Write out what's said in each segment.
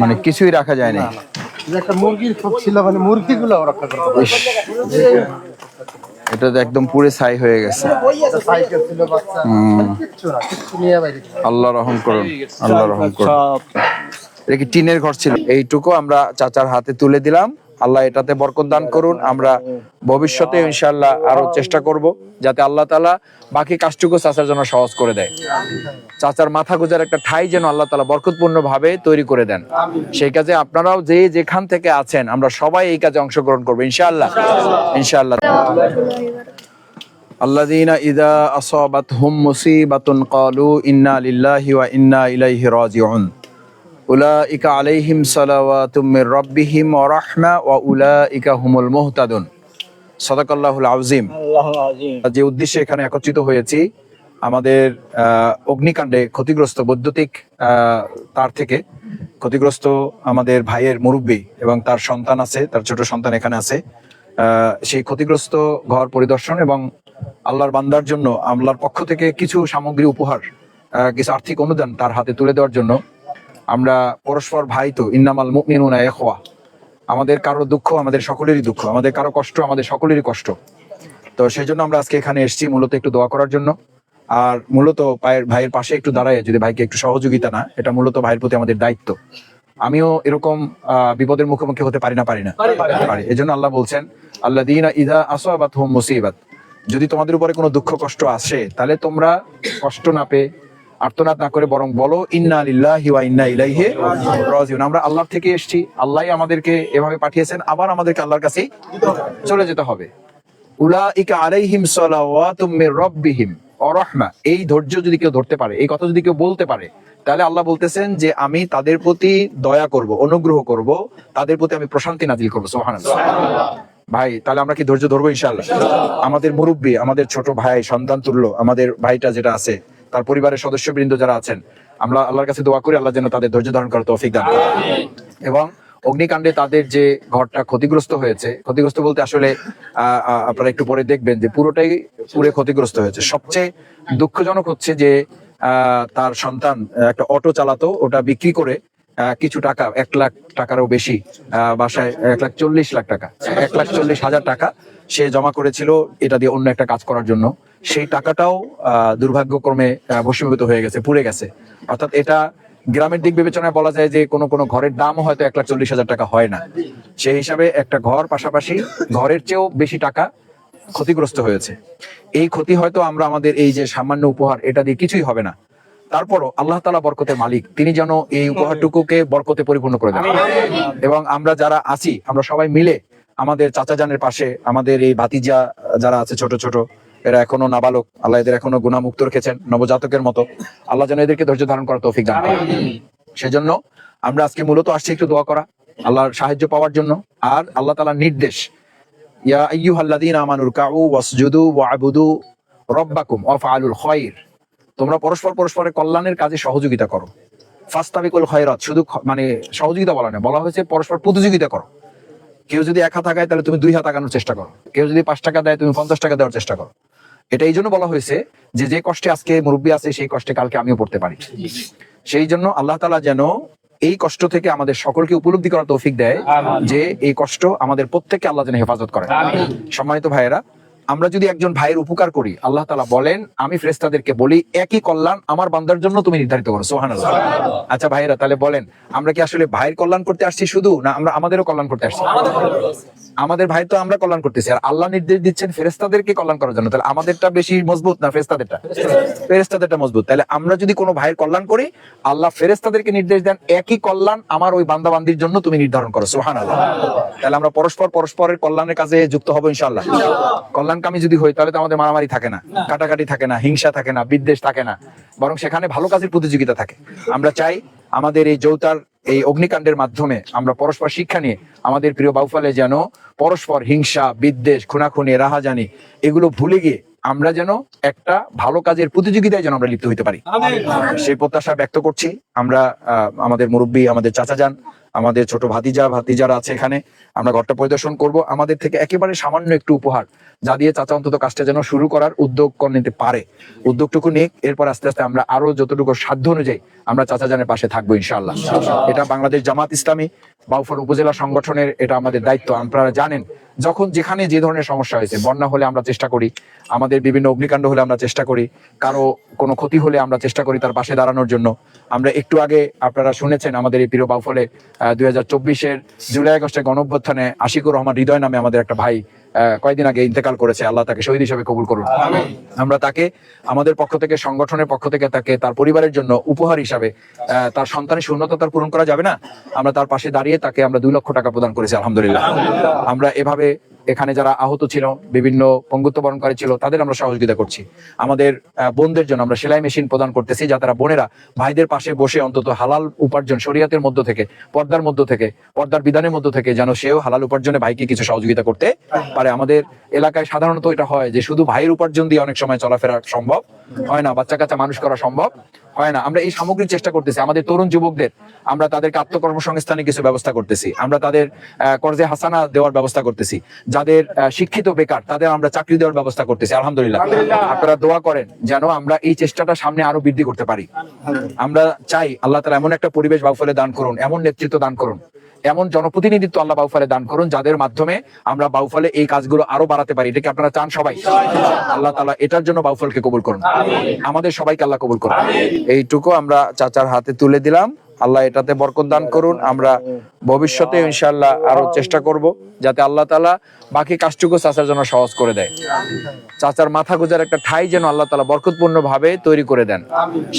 মানে কিছুই রাখা যায় না। একটা মুরগির খোপ ছিল মানে মুরগিগুলো রক্ষা করতে এটা তো একদম পুরে ছাই হয়ে গেছে। আল্লাহ রহম করুন আল্লাহ রহম করুন। এটা কি টিনের ঘর ছিল? এইটুকু আমরা চাচার হাতে তুলে দিলাম। আল্লাহ এটাতে বরকত দান করুন আমরা ভবিষ্যতে ইনশাআল্লাহ আরো চেষ্টা করব যাতে আল্লাহ তালা বাকি কাজটুকু চাচার জন্য সহজ করে দেয় চাচার মাথা গোজার একটা ঠাই যেন আল্লাহ তালা বরকতপূর্ণ ভাবে তৈরি করে দেন সেই কাজে আপনারাও যে যেখান থেকে আছেন আমরা সবাই এই কাজে অংশগ্রহণ করবো ইনশাআল্লাহ ইনশাআল্লাহ الذين إذا أصابتهم مصيبة قالوا إنا لله وإنا إليه راجعون উলাইকা আলাইহিম সালাওয়াতুমির রব্বিহিম ওয়া রাহমা ওয়া উলাইকা হুমুল মুহতাদুন। সদাকাল্লাহুল আউজিম যে উদ্দেশ্যে এখানে একত্রিত হয়েছি আমাদের অগ্নিকাণ্ডে ক্ষতিগ্রস্ত বৈদ্যুতিক তার থেকে ক্ষতিগ্রস্ত আমাদের ভাইয়ের মুরব্বী এবং তার সন্তান আছে তার ছোট সন্তান এখানে আছে। সেই ক্ষতিগ্রস্ত ঘর পরিদর্শন এবং আল্লাহর বান্দার জন্য আল্লাহর পক্ষ থেকে কিছু সামগ্রী উপহার কিছু আর্থিক অনুদান তার হাতে তুলে দেওয়ার জন্য আমরা পরস্পর ভাই তো ইন্নামাল মুমিনুনা ইখওয়া। আমাদের কারও দুঃখ আমাদের সকলেরই দুঃখ আমাদের কারও কষ্ট আমাদের সকলেরই কষ্ট। তো সেই জন্য আমরা আজকে এখানে এসেছি মূলত একটু দোয়া করার জন্য। আর মূলত ভাইয়ের ভাইয়ের পাশে একটু দাঁড়ায় যদি ভাইকে একটু সহযোগিতা না এটা মূলত ভাইয়ের প্রতি আমাদের দায়িত্ব। আমিও এরকম আহ, বিপদের মুখোমুখি হতে পারি না পারি না। পারি এই জন্য আল্লাহ বলছেন আল্লাহ দিনা ইদা আসবাত হোম মুসিবাত। যদি তোমাদের উপরে কোনো দুঃখ কষ্ট আসে তাহলে তোমরা কষ্ট না পেয়ে আর্তনাদ না করে বরং বলো, ইন্না লিল্লাহি ইন্না ইলাইহি রাজিউন। আমরা আল্লাহর থেকে এসেছি আল্লাহই আমাদেরকে এভাবে পাঠিয়েছেন, আবার আমাদেরকে আল্লাহর কাছেই চলে যেতে হবে। উলাইকা আলাইহিম মির রাব্বিহিম। এই ধৈর্য যদি কেউ ধরতে পারে, এই কথা যদি কেউ বলতে পারে, তাহলে আল্লাহ বলতেছেন যে, আমি তাদের প্রতি দয়া করব, অনুগ্রহ করব, তাদের প্রতি আমি প্রশান্তি নাজিল করব। সুবহানাল্লাহ। ভাই, তাহলে আমরা কি ধৈর্য ধরবো ইনশাআল্লাহ? আমাদের মুরব্বী, আমাদের ছোট ভাই, সন্তান তুল্য, আমাদের ভাইটা যেটা আছে তার পরিবারের সদস্যবৃন্দ যারা আছেন আমরা আল্লাহর কাছে দোয়া করি আল্লাহ যেন তাদের ধৈর্য ধারণ করার তৌফিক দান। এবং অগ্নিকাণ্ডে তাদের যে ঘরটা ক্ষতিগ্রস্ত হয়েছে ক্ষতিগ্রস্ত বলতে আসলে আপনারা একটু পরে দেখবেন যে পুরোটাই পুরে ক্ষতিগ্রস্ত হয়েছে। সবচেয়ে দুঃখজনক হচ্ছে যে আহ, তার সন্তান একটা অটো চালাতো ওটা বিক্রি করে আহ, কিছু টাকা এক লাখ টাকারও বেশি আহ, বাসায় এক লাখ চল্লিশ লাখ টাকা এক লাখ চল্লিশ হাজার টাকা সে জমা করেছিল এটা দিয়ে অন্য একটা কাজ করার জন্য। সেই টাকাটাও দুর্ভাগ্যক্রমে ভস্মীভূত হয়ে গেছে, পুড়ে গেছে। অর্থাৎ এটা গ্রামের দিক বিবেচনায় বলা যায় যে কোনো কোনো ঘরের দাম হয়তো এক লাখ চল্লিশ হাজার টাকা হয় না। সেই হিসাবে একটা ঘর পাশাপাশি ঘরের চেয়েও বেশি টাকা ক্ষতিগ্রস্ত হয়েছে। এই ক্ষতি হয়তো আমরা আমাদের এই যে সামান্য উপহার, এটা দিয়ে কিছুই হবে না। তারপরও আল্লাহ তালা বরকতের মালিক, তিনি যেন এই উপহারটুকুকে বরকতে পরিপূর্ণ করে দেন। এবং আমরা যারা আছি, আমরা সবাই মিলে আমাদের চাচা জানের পাশে, আমাদের এই ভাতিজা যারা আছে ছোট ছোট এরা এখনও নাবালক, আল্লাহ এদের এখনও গুণামুক্ত রেখেছেন নবজাতকের মতো। আল্লাহ যেন এদেরকে ধৈর্য ধারণ করার তৌফিক দান করেন। সেজন্য আমরা আজকে মূলত আসছি একটু দোয়া করা, আল্লাহর সাহায্য পাওয়ার জন্য। আর আল্লাহ তালার নির্দেশ, ইয়া আইয়ুহাল্লাযীনা আমানুর কাউ ওয়াসজুদু ওয়াবুদু রব্বাকুম ওয়াফআলুল খায়র তোমরা পরস্পর পরস্পরের কল্যাণের কাজে সহযোগিতা করো। ফাস্তাবিকুল খয়রাত, শুধু মানে সহযোগিতা বলা না, বলা হয়েছে পরস্পর প্রতিযোগিতা করো। কেউ যদি এক হাত আগায় তাহলে তুমি দুই হাত আগানোর চেষ্টা করো। কেউ যদি পাঁচ টাকা দেয়, তুমি পঞ্চাশ টাকা দেওয়ার চেষ্টা করো। এটা এই জন্য বলা হয়েছে যে যে কষ্টে আজকে মুরব্বী আছে সেই কষ্টে কালকে আমিও পড়তে পারি। সেই জন্য আল্লাহ তালা যেন এই কষ্ট থেকে আমাদের সকলকে উপলব্ধি করার তৌফিক দেয় যে এই কষ্ট আমাদের প্রত্যেককে আল্লাহ যেন হেফাজত করে সম্মানিত ভাইয়েরা আমরা যদি একজন ভাইয়ের উপকার করি আল্লাহ তালা বলেন আমি ফ্রেস্তাদেরকে বলি একই কল্যাণ আমার বান্দার জন্য তুমি নির্ধারিত করো। সোহান আচ্ছা ভাইয়েরা তাহলে বলেন আমরা কি আসলে ভাইয়ের কল্যাণ করতে আসছি শুধু না আমরা আমাদেরও কল্যাণ করতে আসছি। আমাদের ভাই তো আমরা কল্যাণ করতেছি। আর আল্লাহ নির্দেশ দিচ্ছেন ফেরেস্তাদেরকে কল্যাণ করার জন্য। তাহলে আমাদেরটা বেশি মজবুত না ফেরেস্তাদেরটা ফেরেস্তাদেরটা মজবুত। তাহলে আমরা যদি কোনো ভাইয়ের কল্যাণ করি, আল্লাহ ফেরেস্তাদেরকে নির্দেশ দেন, একই কল্যাণ আমার ওই বান্দা বান্দির জন্য তুমি নির্ধারণ করো। সুহান তাহলে আমরা পরস্পর পরস্পরের কল্যাণের কাজে যুক্ত হব ইনশাল্লাহ কল্যাণকামী যদি হই, তাহলে তো আমাদের মারামারি থাকে না, কাটাকাটি থাকে না, হিংসা থাকে না, বিদ্বেষ থাকে না। বরং সেখানে ভালো কাজের প্রতিযোগিতা থাকে। আমরা চাই আমাদের এই যৌতার এই অগ্নিকাণ্ডের মাধ্যমে আমরা পরস্পর শিক্ষা নিয়ে আমাদের প্রিয় বাউফালে যেন পরস্পর হিংসা বিদ্বেষ খুনাখুনি রাহাজানি এগুলো ভুলে গিয়ে আমরা যেন একটা ভালো কাজের প্রতিযোগিতায় যেন আমরা লিপ্ত হইতে পারি। সেই প্রত্যাশা ব্যক্ত করছি। আমরা আহ, আমাদের মুরব্বী আমাদের চাচা যান আমাদের ছোট ভাতিজা, ভাতিজারা আছে এখানে। আমরা ঘরটা পরিদর্শন করব। আমাদের থেকে একেবারে সামান্য একটু উপহার, যা দিয়ে চাচা অন্তত কাজটা যেন শুরু করার উদ্যোগ নিতে পারে। উদ্যোগটুকু নিক, এরপর আস্তে আস্তে আমরা আরও যতটুকু সাধ্য অনুযায়ী আমরা চাচা জানের পাশে থাকব, ইনশাআল্লাহ। এটা বাংলাদেশ জামাত ইসলামী বাউফল উপজেলা সংগঠনের এটা আমাদের দায়িত্ব। আপনারা জানেন, যখন যেখানে যে ধরনের সমস্যা হয়েছে, বন্যা হলে আমরা চেষ্টা করি, আমাদের বিভিন্ন অগ্নিকাণ্ড হলে আমরা চেষ্টা করি, কারও কোনো ক্ষতি হলে আমরা চেষ্টা করি তার পাশে দাঁড়ানোর জন্য। আমরা একটু আগে আপনারা শুনেছেন আমাদের এই প্রিয় বাউফলে দুই হাজার চব্বিশের জুলাই আগস্টে গণঅভ্যুত্থানে আশিকুর রহমান হৃদয় নামে আমাদের একটা ভাই কয়েকদিন আগে ইন্তেকাল করেছে। আল্লাহ তাকে শহীদ হিসেবে কবুল করুন। আমরা তাকে আমাদের পক্ষ থেকে সংগঠনের পক্ষ থেকে তাকে তার পরিবারের জন্য উপহার হিসাবে আহ, তার সন্তানের শূন্যতা তার পূরণ করা যাবে না? আমরা তার পাশে দাঁড়িয়ে তাকে আমরা দুই লক্ষ টাকা প্রদান করেছি আলহামদুলিল্লাহ। আমরা এভাবে এখানে যারা আহত ছিল, বিভিন্ন পঙ্গুত্ব বরণকারী ছিল, তাদের আমরা সহযোগিতা করছি। আমাদের বোনদের জন্য আমরা সেলাই মেশিন প্রদান করতেছি যাতে তারা বোনেরা ভাইদের পাশে বসে অন্তত হালাল উপার্জন, শরিয়াতের মধ্য থেকে, পর্দার মধ্য থেকে, পর্দার বিধানের মধ্য থেকে যেন সেও হালাল উপার্জনে ভাইকে কিছু সহযোগিতা করতে পারে। আমাদের এলাকায় সাধারণত এটা হয় যে, শুধু ভাইয়ের উপার্জন দিয়ে অনেক সময় চলাফেরা সম্ভব হয় না বাচ্চা কাচ্চা মানুষ করা সম্ভব। হয় না। আমরা এই সামগ্রিক চেষ্টা করতেছি। আমাদের তরুণ যুবকদের আমরা তাদেরকে আত্মকর্মসংস্থানে কিছু ব্যবস্থা করতেছি। আমরা তাদের কর্জে হাসানা দেওয়ার ব্যবস্থা করতেছি। যাদের শিক্ষিত বেকার তাদের আমরা চাকরি দেওয়ার ব্যবস্থা করতেছি। আলহামদুলিল্লাহ। আপনারা দোয়া করেন যেন আমরা এই চেষ্টাটা সামনে আরও বৃদ্ধি করতে পারি। আমরা চাই আল্লাহ তালা এমন একটা পরিবেশ বাউফলে দান করুন এমন নেতৃত্ব দান করুন। এমন জনপ্রতিনিধিত্ব আল্লাহ বাউফালে দান করুন যাদের মাধ্যমে আমরা বাউফালে এই কাজগুলো আরও বাড়াতে পারি। এটাকে আপনারা চান সবাই? আল্লাহ তালা এটার জন্য বাউফলকে কবুল করুন। আমাদের সবাইকে আল্লাহ কবুল করুন। এইটুকু আমরা চাচার হাতে তুলে দিলাম। আল্লাহ এটাতে বরকত দান করুন। আমরা ভবিষ্যতে ইনশাআল্লাহ আরও চেষ্টা করব যাতে আল্লাহ তালা বাকি কাজটুকু চাচার জন্য সহজ করে দেয়। চাচার মাথা গুজার একটা ঠাই যেন আল্লাহ তালা বরকতপূর্ণ ভাবে তৈরি করে দেন।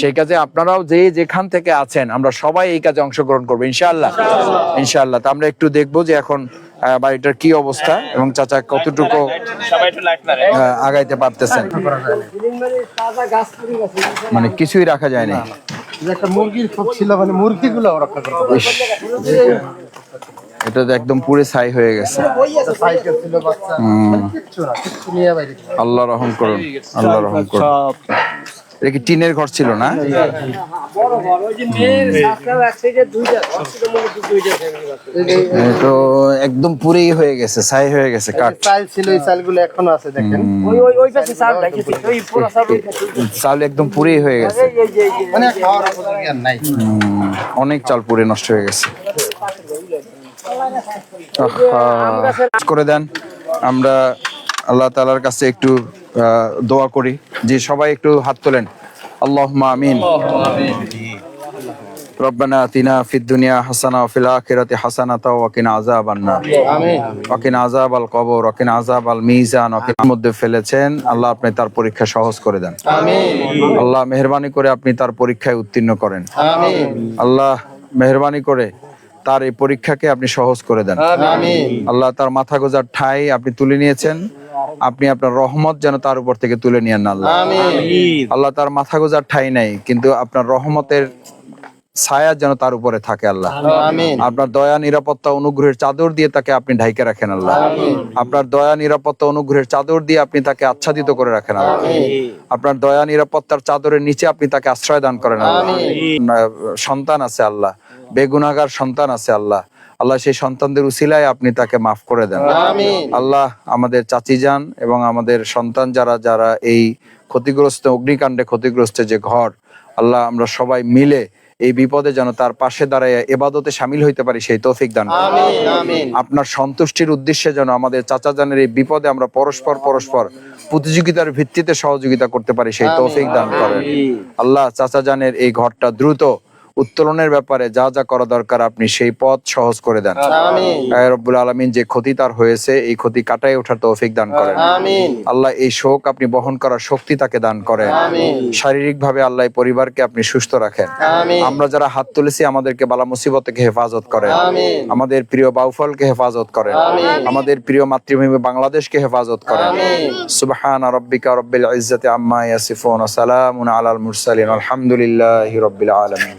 সেই কাজে আপনারাও যে যেখান থেকে আছেন, আমরা সবাই এই কাজে অংশগ্রহণ করব ইনশাআল্লাহ। ইনশাআল্লাহ, তো আমরা একটু দেখব যে এখন বাড়িটার কি অবস্থা এবং চাচা কতটুকু আগাইতে পারতেছেন। মানে কিছুই রাখা যায় না যে একটা মুরগির খোপ ছিল মানে মুরগিগুলো রক্ষা করতে পারে। এটা তো একদম পুরে ছাই হয়ে গেছে। আল্লাহ রহম করুন আল্লাহ রহম করুন। এটা কি টিনের ঘর ছিল না? তো একদম পুরেই হয়ে গেছে ছাই হয়ে গেছে কাঠ। চাল ছিল এই চালগুলো এখনও আছে দেখেন। চাল একদম পুরেই হয়ে গেছে। মানে খাওয়ার উপযোগী আর নাই। অনেক চাল পুড়ে নষ্ট হয়ে গেছে। আহা, করে দেন আমরা আল্লাহ তালার কাছে একটু দোয়া করি। যে সবাই একটু হাত তোলেন আল্লাহ আমিন ربنا آتنا في الدنيا حسنة وفي الآخرة حسنة وقنا عذاب النار وقنا عذاب القبر وقنا عذاب الميزان وقنا মধ্যে ফেলেছেন আল্লাহ আপনি তার পরীক্ষা সহজ করে দেন আল্লাহ মেহরবানি করে আপনি তার পরীক্ষায় উত্তীর্ণ করেন আল্লাহ মেহরবানি করে তার এই পরীক্ষাকে আপনি সহজ করে দেন আল্লাহ তার মাথা গোজার ঠাই আপনি তুলে নিয়েছেন আপনি আপনার রহমত যেন তার উপর থেকে তুলে নিয়েন না আল্লাহ আল্লাহ তার মাথা গোজার ঠাই নাই কিন্তু আপনার রহমতের ছায়া যেন তার উপরে থাকে আল্লাহ। আপনার দয়া নিরাপত্তা অনুগ্রহের চাদর দিয়ে তাকে আপনি ঢাইকে রাখেন আল্লাহ। আপনার দয়া নিরাপত্তা অনুগ্রহের চাদর দিয়ে আপনি তাকে আচ্ছাদিত করে রাখেন আল্লাহ। আপনার দয়া নিরাপত্তার চাদরের নিচে আপনি তাকে আশ্রয় দান করেন আল্লাহ। সন্তান আছে আল্লাহ বেগুনাগার সন্তান আছে আল্লাহ। আল্লাহ সেই সন্তানদের উসিলায় আপনি তাকে মাফ করে দেন। আল্লাহ আমাদের চাচি যান এবং আমাদের সন্তান যারা যারা এই ক্ষতিগ্রস্ত অগ্নিকাণ্ডে ক্ষতিগ্রস্ত যে ঘর আল্লাহ আমরা সবাই মিলে এই বিপদে যেন তার পাশে দাঁড়ায় এবাদতে সামিল হইতে পারি সেই তৌফিক দান আপনার সন্তুষ্টির উদ্দেশ্যে যেন আমাদের চাচা জানের এই বিপদে আমরা পরস্পর পরস্পর প্রতিযোগিতার ভিত্তিতে সহযোগিতা করতে পারি সেই তৌফিক দান করেন। আল্লাহ চাচা জানের এই ঘরটা দ্রুত উত্তোলনের ব্যাপারে যা যা করা দরকার আপনি সেই পথ সহজ করে দেন। রব্বুল আলমিন যে ক্ষতি তার হয়েছে এই ক্ষতি কাটাই ওঠার তৌফিক দান করেন। আল্লাহ এই শোক আপনি বহন করার শক্তি তাকে দান করেন। শারীরিক ভাবে আল্লাহ পরিবারকে আপনি সুস্থ রাখেন। আমরা যারা হাত তুলেছি আমাদেরকে বালা মুসিবত থেকে হেফাজত করেন। আমাদের প্রিয় বাউফলকে হেফাজত করেন। আমাদের প্রিয় মাতৃভূমি বাংলাদেশকে হেফাজত করেন। সুবহান রব্বিকা রব্বিল ইজ্জাতি আম্মা ইয়াসিফুন ওয়া সালামুন আলাল মুরসালিন। আলহামদুলিল্লাহি রব্বিল আলামিন।